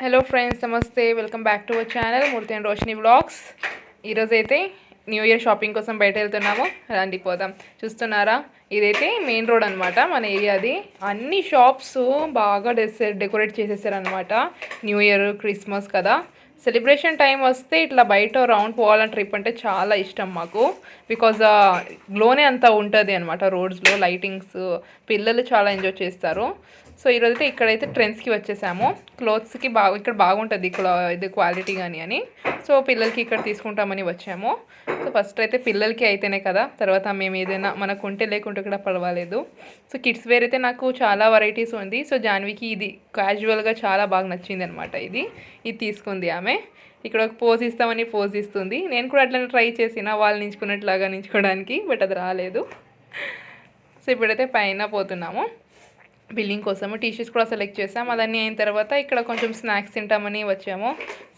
Hello friends నమస్తే. Welcome back to our channel Murthy and Roshini blogs ఈరోజు అయితే new year shopping కోసం బయట వెళ్తున్నాము రండి పోదాం. చూస్తున్నారా? ఇదైతే మెయిన్ రోడ్ అనమాట మన ఏరియాది. అన్ని షాప్స్ బాగా డెసే డెకరేట్ చేసేసారనమాట న్యూ ఇయర్ క్రిస్మస్ కదా. సెలబ్రేషన్ టైం వస్తే ఇట్లా బయట రౌండ్ పోవాలని ట్రిప్ అంటే చాలా ఇష్టం మాకు. బికాజ్ గ్లోనే అంతా ఉంటుంది అనమాట రోడ్స్లో లైటింగ్స్ పిల్లలు చాలా ఎంజాయ్ చేస్తారు. సో ఈరోజైతే ఇక్కడైతే ట్రెండ్స్కి వచ్చేసాము. క్లోత్స్కి బాగా ఇక్కడ బాగుంటుంది క్లా ఇది క్వాలిటీ కానీ అని. సో పిల్లలకి ఇక్కడ తీసుకుంటామని వచ్చాము. సో ఫస్ట్ అయితే పిల్లలకి అయితేనే కదా తర్వాత మేము ఏదైనా మనకు ఉంటే లేకుంటే కూడా పర్వాలేదు. సో కిడ్స్ వేర్ అయితే నాకు చాలా వెరైటీస్ ఉంది. సో జాన్వికి ఇది క్యాజువల్గా చాలా బాగా నచ్చింది అనమాట ఇది. ఇది తీసుకుంది ఆమె. ఇక్కడ ఒక పోజ్ ఇస్తామని పోజ్ ఇస్తుంది. నేను కూడా అట్లనే ట్రై చేసిన వాళ్ళు నించుకున్నట్లాగా నించుకోవడానికి బట్ అది రాలేదు. సో ఇప్పుడైతే పైన పోతున్నాము. బిల్లింగ్ కోసము టీషర్ట్స్ కూడా సెలెక్ట్ చేసాం. అదన్నీ అయిన తర్వాత ఇక్కడ కొంచెం స్నాక్స్ తింటామని వచ్చాము.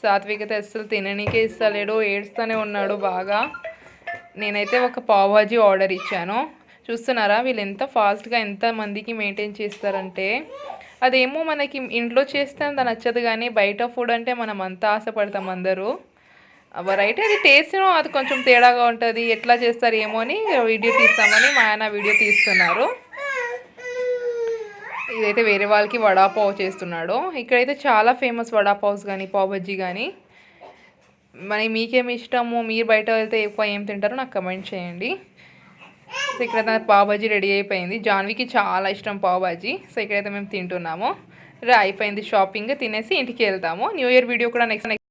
సాత్వికత అసలు అస్సలు తిననీకే ఇస్తలేడు ఏడుస్తూనే ఉన్నాడు బాగా. నేనైతే ఒక పావుబాజీ ఆర్డర్ ఇచ్చాను. చూస్తున్నారా వీళ్ళు ఎంత ఫాస్ట్గా ఎంత మందికి మెయింటైన్ చేస్తారంటే అదేమో మనకి ఇంట్లో చేస్తే అంత నచ్చదు కానీ బయట ఫుడ్ అంటే మనం అంతా ఆశపడతాం అందరూ. రైట్ అది టేస్ట్ అది కొంచెం తేడాగా ఉంటుంది. ఎట్లా చేస్తారు ఏమో అని వీడియో తీస్తామని మా ఆయన వీడియో తీస్తున్నారు. ఇదైతే వేరే వాళ్ళకి వడాపావ్ చేస్తున్నాడు. ఇక్కడైతే చాలా ఫేమస్ వడాపావ్స్ కానీ పావుబజ్జీ కానీ మరి మీకేమి ఇష్టము? మీరు బయట వెళ్తే ఎక్కువ ఏం తింటారో నాకు కమెంట్ చేయండి. సో ఇక్కడ పావుబజ్జీ రెడీ అయిపోయింది. జాన్వికి చాలా ఇష్టం పావుబజ్జీ సో ఇక్కడైతే మేము తింటున్నాము. రా అయిపోయింది షాపింగ్. తినేసి ఇంటికి వెళ్తాము న్యూ ఇయర్ వీడియో కూడా నెక్స్ట్